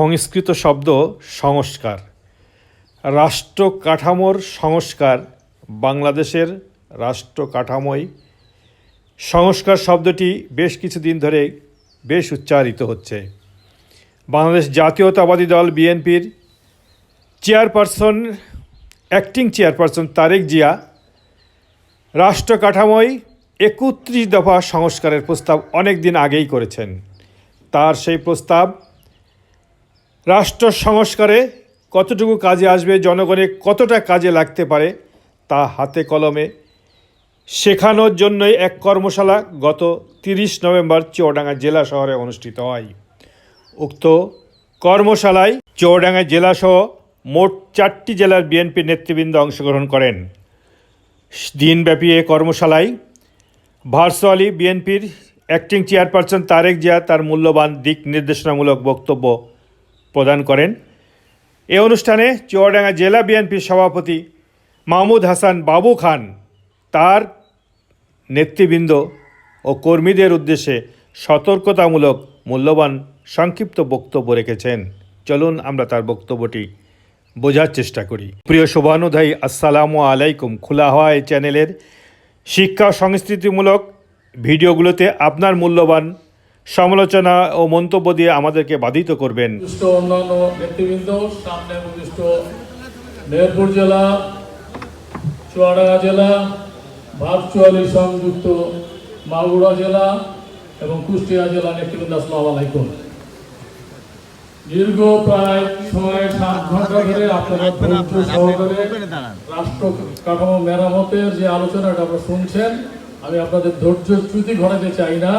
সংস্কৃত শব্দ সংস্কার। রাষ্ট্র কাঠামোর সংস্কার বাংলাদেশের রাষ্ট্র কাঠামোয়। সংস্কার শব্দটি বেশ কিছুদিন ধরে বেশ উচ্চারিত হচ্ছে। বাংলাদেশ জাতীয়তাবাদী দল বিএনপির chairperson, acting chairperson Tarique Zia রাষ্ট্র কাঠামোয় একত্রিশ দফা সংস্কারের প্রস্তাব অনেক দিন আগেই করেছেন। তার সেই প্রস্তাব রাষ্ট্র সংস্কারে কতটুকু কাজে আসবে জনগণের কতটা কাজে লাগতে পারে, তা হাতে কলমে শেখানোর জন্যই এক কর্মশালা গত তিরিশ নভেম্বর চুয়াডাঙ্গা জেলা শহরে অনুষ্ঠিত হয়। উক্ত কর্মশালায় চুয়াডাঙ্গা জেলাসহ মোট চারটি জেলার বিএনপি নেতৃবৃন্দ অংশগ্রহণ করেন। দিনব্যাপী এ কর্মশালায় ভার্চুয়ালি বিএনপির অ্যাক্টিং চেয়ারপারসন তারেক জিয়া তার মূল্যবান দিক নির্দেশনামূলক বক্তব্য প্রদান করেন। এ অনুষ্ঠানে চুয়াডাঙ্গা জেলা বিএনপির সভাপতি মাহমুদ হাসান বাবু খান, তার নেতৃবৃন্দ ও কর্মীদের উদ্দেশ্যে সতর্কতামূলক মূল্যবান সংক্ষিপ্ত বক্তব্য রেখেছেন। চলুন আমরা তার বক্তব্যটি বোঝার চেষ্টা করি। প্রিয় শোভানুধায়ী, আসসালামু আলাইকুম। খোলা হওয়া এই চ্যানেলের শিক্ষা সংস্কৃতিমূলক ভিডিওগুলোতে আপনার মূল্যবান সমালোচনা ও মন্তব্য দিয়ে আমাদেরকে বাধিত করবেন। অন্যান্য নেতৃবৃন্দ সামনে মেহেরপুর জেলা চুয়াডাঙ্গা জেলা ভার্চুয়ালি সংযুক্ত মাগুরা জেলা এবং কুষ্টিয়া জেলা নেতৃবৃন্দ আসসালামু আলাইকুম। দীর্ঘ প্রায় ছয় সাত ঘণ্টা ধরে আপনারা ধৈর্য সহকারে রাষ্ট্র কাঠামো মেরামতের যে আলোচনাটা আপনারা শুনছেন আমি আপনাদের ধৈর্য চ্যুতি ঘটাতে চাই না।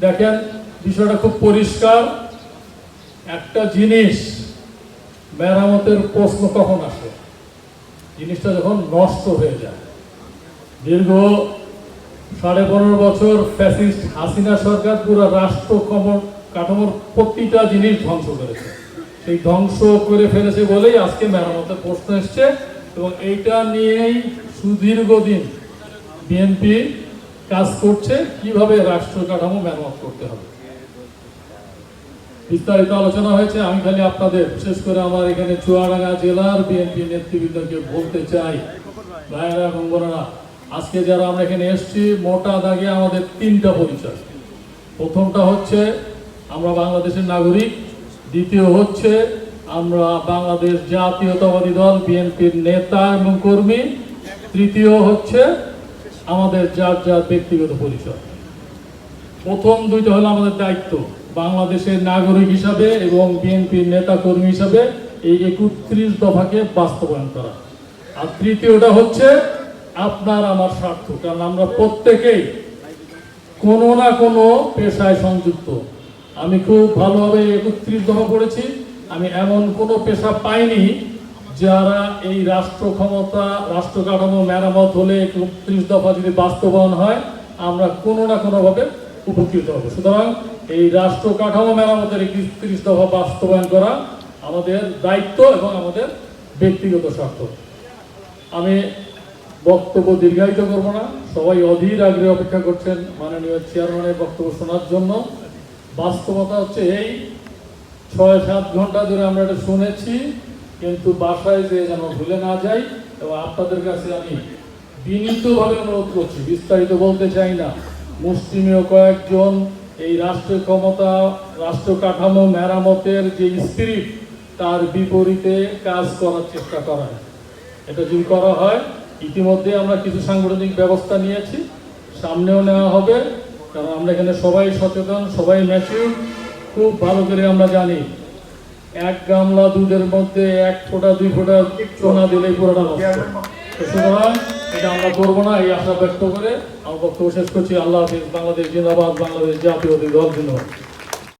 দেখেন, বিষয়টা খুব পরিষ্কার। একটা জিনিস মেরামতের প্রশ্ন কখন আসে? জিনিসটা যখন নষ্ট হয়ে যায়। দীর্ঘ সাড়ে পনেরো বছর ফ্যাসিস্ট হাসিনা সরকার পুরো রাষ্ট্র কমর কাঠামোর প্রতিটা জিনিস ধ্বংস করেছে। সেই ধ্বংস করে ফেলেছে বলেই আজকে মেরামতের প্রশ্ন এসছে এবং এইটা নিয়েই সুদীর্ঘ দিন বিএনপি কাজ করছে, কীভাবে রাষ্ট্র কাঠামো মেরামত করতে হবে? বিস্তারিত আলোচনা হয়েছে, আমি খালি আপনাদের, বিশেষ করে আমার এখানে চুয়াডাঙ্গা জেলার বিএনপি নেতৃবৃন্দকে বলতে চাই। ভাইয়েরা এবং বোনেরা আজকে যারা আমরা এখানে এসেছি, মোটা দাগে আমাদের তিনটা পরিচয়। প্রথমটা হচ্ছে, আমরা বাংলাদেশের নাগরিক। দ্বিতীয় হচ্ছে, আমরা বাংলাদেশ জাতীয়তাবাদী দল, বিএনপির নেতা এবং কর্মী। তৃতীয় হচ্ছে আমাদের যার যার ব্যক্তিগত পরিচয়। প্রথম দুইটা হলো আমাদের দায়িত্ব। বাংলাদেশের নাগরিক হিসাবে এবং বিএনপির নেতা কর্মী হিসাবে এই একত্রিশ দফাকে বাস্তবায়ন করা। আর তৃতীয়টা হচ্ছে, আপনার আমার স্বার্থ। কারণ আমরা প্রত্যেকেই কোনো না কোনো পেশায় সংযুক্ত। আমি খুব ভালোভাবে একত্রিশ দফা পড়েছি আমি এমন কোনো পেশা পাইনি যারা এই রাষ্ট্র ক্ষমতা রাষ্ট্র কাঠামো মেরামত হলে একত্রিশ দফা যদি বাস্তবায়ন হয়, আমরা কোনো না কোনোভাবে উপকৃত হব। সুতরাং এই রাষ্ট্র কাঠামো মেরামতের একত্রিশ দফা বাস্তবায়ন করা আমাদের দায়িত্ব এবং আমাদের ব্যক্তিগত স্বার্থ। আমি বক্তব্য দীর্ঘায়িত করব না। সবাই অধীর আগ্রহে অপেক্ষা করছেন মাননীয় চেয়ারম্যানের বক্তব্য শোনার জন্য। বাস্তবতা হচ্ছে এই। ছয় সাত ঘণ্টা ধরে আমরা এটা শুনেছি। কিন্তু বাসায় যে যেন ভুলে না যাই, এবং আপনাদের কাছে আমি বিনীতভাবে অনুরোধ করছি, বিস্তারিত বলতে চাই না। মুসলিমীয় কয়েকজন এই রাষ্ট্রের ক্ষমতা, রাষ্ট্র কাঠামো, মেরামতের যে স্পিরিট তার বিপরীতে কাজ করার চেষ্টা করা এটা যদি করা হয়, ইতিমধ্যে আমরা কিছু সাংগঠনিক ব্যবস্থা নিয়েছি, সামনেও নেওয়া হবে, কারণ আমরা এখানে সবাই সচেতন, সবাই ম্যাচিউর খুব ভালো করে আমরা জানি এক গামলা দুধের মধ্যে এক ফোঁটা, দুই ফোঁটা চোনা দিলেই পুরোটা সুতরাং এটা আমরা করব না, এই আশা ব্যক্ত করে আমার বক্তব্য শেষ করছি। আল্লাহ হাফিজ, বাংলাদেশ জিন্দাবাদ, বাংলাদেশ জাতীয় দল জিন্দাবাদ।